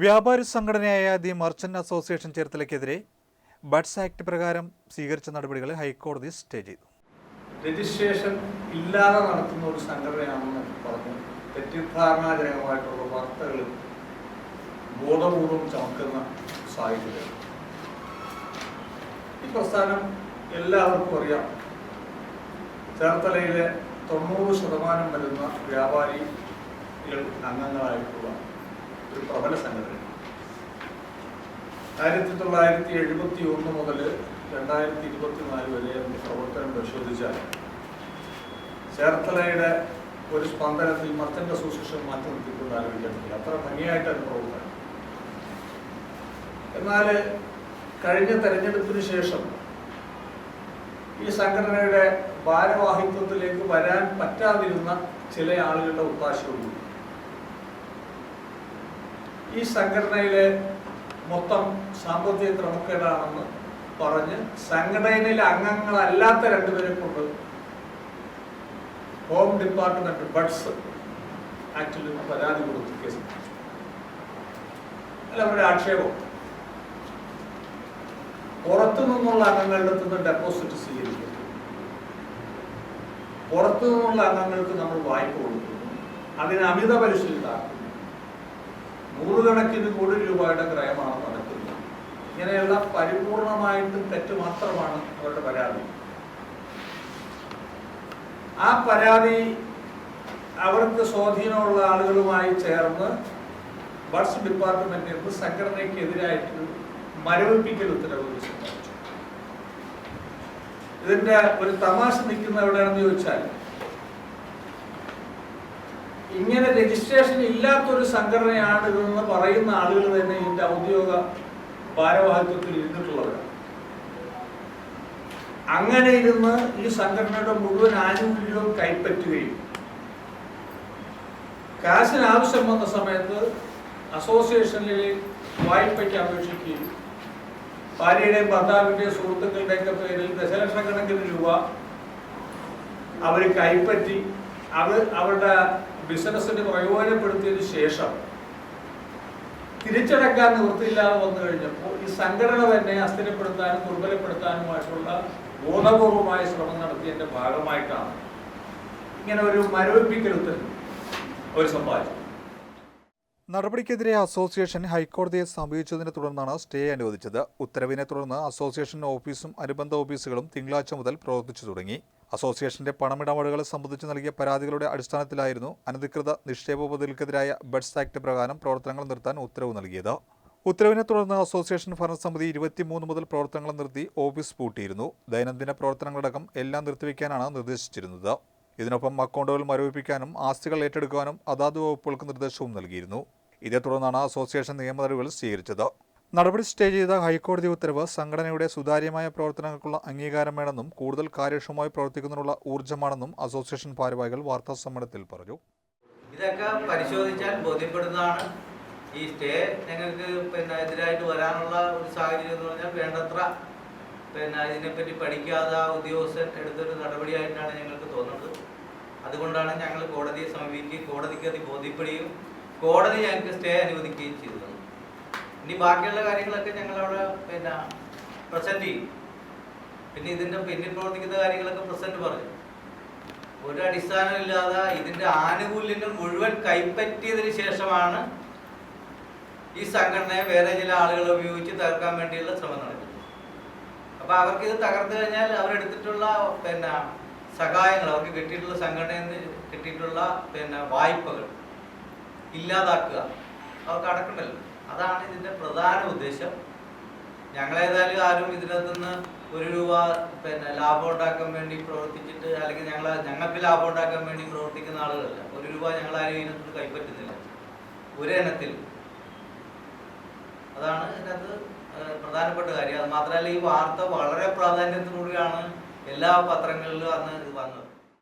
വ്യാപാരി സംഘടനയായ the merchant association ചേർത്തലയ്ക്കെതിരെ ബഡ്സ് ആക്ട് പ്രകാരം സ്വീകരിച്ച നടപടികൾ ഹൈക്കോടതി സ്റ്റേ ചെയ്തു. രജിസ്ട്രേഷൻ ഇല്ലാതെ നടത്തുന്ന ഒരു സംഘടനയാണെന്ന് പറഞ്ഞു. തെറ്റിദ്ധാരണാജനകമായിട്ടുള്ള വാർത്തകൾ ബോധപൂർവം ചമക്കുന്ന സാഹചര്യം ഈ പ്രസ്ഥാനം എല്ലാവർക്കും അറിയാം. ചേർത്തലയിലെ തൊണ്ണൂറ് ശതമാനം വരുന്ന വ്യാപാരികൾ അംഗങ്ങളായിട്ടുള്ള ഒരു പ്രബല സംഘടന. ആയിരത്തി തൊള്ളായിരത്തി എഴുപത്തി ഒന്ന് മുതൽ രണ്ടായിരത്തി ഇരുപത്തിനാല് വരെ അതിന്റെ പ്രവർത്തനം പരിശോധിച്ചാൽ ചേർത്തലയുടെ ഒരു സ്പന്ദനത്തിൽ മർച്ചന്റ് അസോസിയേഷൻ മാറ്റി നിർത്തിക്കൊണ്ട് ആലോചിക്കാൻ പറ്റില്ല അത്ര ഭംഗിയായിട്ട് അത് പ്രവർത്തനം. എന്നാൽ കഴിഞ്ഞ തെരഞ്ഞെടുപ്പിന് ശേഷം ഈ സംഘടനയുടെ ഭാരവാഹിത്വത്തിലേക്ക് വരാൻ പറ്റാതിരുന്ന ചില ആളുകളുടെ ഒത്താശയോടുകൂടി ഈ സംഘടനയിലെ മൊത്തം സാമ്പത്തിക ക്രമക്കേടാണെന്ന് പറഞ്ഞ് സംഘടനയിലെ അംഗങ്ങളല്ലാത്ത രണ്ടുപേരെ കൊണ്ട് ഹോം ഡിപ്പാർട്ട്മെന്റ് ബഡ്സ് ആക്ടിൽ നിന്ന് പരാതി കൊടുത്ത് കേസ് അല്ല അവരുടെ ആക്ഷേപം. പുറത്തു നിന്നുള്ള അംഗങ്ങളുടെ നിന്ന് ഡെപ്പോസിറ്റ് സ്വീകരിക്കും പുറത്തു നിന്നുള്ള അംഗങ്ങൾക്ക് നമ്മൾ വായ്പ കൊടുക്കുന്നു. അതിന് അമിത ഈടാക്കുന്നു നൂറുകണക്കിന് കോടി രൂപയുടെ ക്രയമാണ് നടക്കുന്നത്. ഇങ്ങനെയുള്ള പരിപൂർണമായിട്ടും തെറ്റ് മാത്രമാണ് അവരുടെ പരാതി. ആ പരാതി അവർക്ക് സ്വാധീനമുള്ള ആളുകളുമായി ചേർന്ന് ബഡ്സ് ഡിപ്പാർട്ട്മെന്റിൽ നിന്ന് സംഘടനയ്ക്കെതിരായിട്ട് മരവിപ്പിക്കൽ ഉത്തരവ് ഇതിന്റെ ഒരു തമാശ നിൽക്കുന്ന എവിടെയാണെന്ന് ചോദിച്ചാൽ ഇങ്ങനെ രജിസ്ട്രേഷൻ ഇല്ലാത്തൊരു സംഘടനയാണ് ഇതെന്ന് പറയുന്ന ആളുകൾ തന്നെ ഇതിന്റെ ഔദ്യോഗിക ഭാരവാഹിത്വത്തിൽ ഇരുന്നിട്ടുള്ളവരാണ് അങ്ങനെ ഇരുന്ന് ഈ സംഘടനയുടെ മുഴുവൻ ആനുകൂല്യവും കൈപ്പറ്റുകയും കാശിന് ആവശ്യം വന്ന സമയത്ത് അസോസിയേഷനിൽ വായ്പയ്ക്ക് അപേക്ഷിക്കുകയും ഭാര്യയുടെയും ഭർത്താവിന്റെയും സുഹൃത്തുക്കളുടെയൊക്കെ പേരിൽ ദശലക്ഷക്കണക്കിന് രൂപ അവർ കൈപ്പറ്റി അവർ അവരുടെ ബിസിനസ്സിന് പ്രയോജനപ്പെടുത്തിയതിനു ശേഷം തിരിച്ചടക്കാൻ നിവൃത്തിയില്ലാതെ വന്നു കഴിഞ്ഞപ്പോൾ ഈ സംഘടന തന്നെ അസ്ഥിരപ്പെടുത്താനും ദുർബലപ്പെടുത്താനുമായിട്ടുള്ള ബോധപൂർവമായ ശ്രമം നടത്തിയതിന്റെ ഭാഗമായിട്ടാണ് ഇങ്ങനെ ഒരു മരവിപ്പിക്കൽ ഉത്തരവ് അവർ സമ്പാദിച്ചത് നടപടിക്കെതിരെ അസോസിയേഷൻ ഹൈക്കോടതിയെ സമീപിച്ചതിനെ തുടർന്നാണ് സ്റ്റേ അനുവദിച്ചത്. ഉത്തരവിനെ തുടർന്ന് അസോസിയേഷൻ ഓഫീസും അനുബന്ധ ഓഫീസുകളും തിങ്കളാഴ്ച മുതൽ പ്രവർത്തിച്ചു തുടങ്ങി. അസോസിയേഷന്റെ പണമിടപാടുകളെ സംബന്ധിച്ച് നൽകിയ പരാതികളുടെ അടിസ്ഥാനത്തിലായിരുന്നു അനധികൃത നിക്ഷേപ പദ്ധതികൾക്കെതിരായ ബഡ്സ് ആക്ട് പ്രകാരം പ്രവർത്തനങ്ങൾ നിർത്താൻ ഉത്തരവ് നൽകിയത്. ഉത്തരവിനെ തുടർന്ന് അസോസിയേഷൻ ഭരണസമിതി ഇരുപത്തിമൂന്ന് മുതൽ പ്രവർത്തനങ്ങൾ നിർത്തി ഓഫീസ് പൂട്ടിയിരുന്നു. ദൈനംദിന പ്രവർത്തനങ്ങളടക്കം എല്ലാം നിർത്തിവെക്കാനാണ് നിർദ്ദേശിച്ചിരുന്നത്. ഇതിനൊപ്പം അക്കൗണ്ടുകൾ മരവിപ്പിക്കാനും ആസ്തികൾ ഏറ്റെടുക്കാനും അതാത് വകുപ്പുകൾക്ക് നിർദ്ദേശവും നൽകിയിരുന്നു. ഇതേ തുടർന്നാണ് അസോസിയേഷൻ നിയമ സ്വീകരിച്ചത്. നടപടി സ്റ്റേ ചെയ്ത ഹൈക്കോടതി ഉത്തരവ് സംഘടനയുടെ സുതാര്യമായ പ്രവർത്തനങ്ങൾക്കുള്ള അംഗീകാരം വേണമെന്നും കൂടുതൽ കാര്യക്ഷമമായി പ്രവർത്തിക്കുന്നതിനുള്ള ഊർജമാണെന്നും അസോസിയേഷൻ ഭാരവാഹികൾ വാർത്താ സമ്മേളനത്തിൽ പറഞ്ഞു. ഇതൊക്കെ പരിശോധിച്ചാൽ ബോധ്യപ്പെടുന്നതാണ്. ഈ സ്റ്റേ ഞങ്ങൾക്ക് പിന്നെ എതിരായിട്ട് വരാനുള്ള ഒരു സാഹചര്യം എന്ന് പറഞ്ഞാൽ വേണ്ടത്ര പിന്നെ ഇതിനെപ്പറ്റി പഠിക്കാതെ ആ ഉദ്യോഗസ്ഥൻ എടുത്തൊരു നടപടിയായിട്ടാണ് ഞങ്ങൾക്ക് തോന്നുന്നത്. അതുകൊണ്ടാണ് ഞങ്ങൾ കോടതിയെ സമീപിക്കുകയും കോടതിക്ക് അത് ബോധ്യപ്പെടുകയും കോടതി ഞങ്ങൾക്ക് സ്റ്റേ അനുവദിക്കുകയും ചെയ്തു. ഇനി ബാക്കിയുള്ള കാര്യങ്ങളൊക്കെ ഞങ്ങൾ അവിടെ പിന്നെ പ്രസന്റ് ചെയ്യും. പിന്നെ ഇതിന്റെ പിന്നിൽ പ്രവർത്തിക്കുന്ന കാര്യങ്ങളൊക്കെ പ്രസന്റ് പറഞ്ഞു ഒരു അടിസ്ഥാനമില്ലാതെ ഇതിന്റെ ആനുകൂല്യങ്ങൾ മുഴുവൻ കൈപ്പറ്റിയതിന് ശേഷമാണ് ഈ സംഘടനയെ വേറെ ചില ആളുകൾ ഉപയോഗിച്ച് തകർക്കാൻ വേണ്ടിയുള്ള ശ്രമം നടക്കുന്നത്. അപ്പൊ അവർക്ക് ഇത് തകർത്തു കഴിഞ്ഞാൽ അവരെടുത്തിട്ടുള്ള പിന്നെ സഹായങ്ങൾ അവർക്ക് കിട്ടിയിട്ടുള്ള സംഘടനയിൽ നിന്ന് കിട്ടിയിട്ടുള്ള പിന്നെ വായ്പകൾ ഇല്ലാതാക്കുക. അവർക്ക് അടക്കണ്ടല്ലോ. അതാണ് ഇതിന്റെ പ്രധാന ഉദ്ദേശം. ഞങ്ങളേതായാലും ആരും ഇതിനകത്തുനിന്ന് ഒരു രൂപ പിന്നെ ലാഭം ഉണ്ടാക്കാൻ വേണ്ടി പ്രവർത്തിച്ചിട്ട് അല്ലെങ്കിൽ ഞങ്ങൾ ഞങ്ങൾക്ക് ലാഭം ഉണ്ടാക്കാൻ വേണ്ടി പ്രവർത്തിക്കുന്ന ആളുകളല്ല. ഒരു രൂപ ഞങ്ങൾ ആരും ഇതിനകത്ത് കൈപ്പറ്റുന്നില്ല. ഒരു ഇനത്തിൽ. അതാണ് ഇതിനകത്ത് പ്രധാനപ്പെട്ട കാര്യം. അത് മാത്രമല്ല ഈ വാർത്ത വളരെ പ്രാധാന്യത്തോടുകൂടിയാണ് എല്ലാ പത്രങ്ങളിലും അന്ന് ഇത് വന്നത്.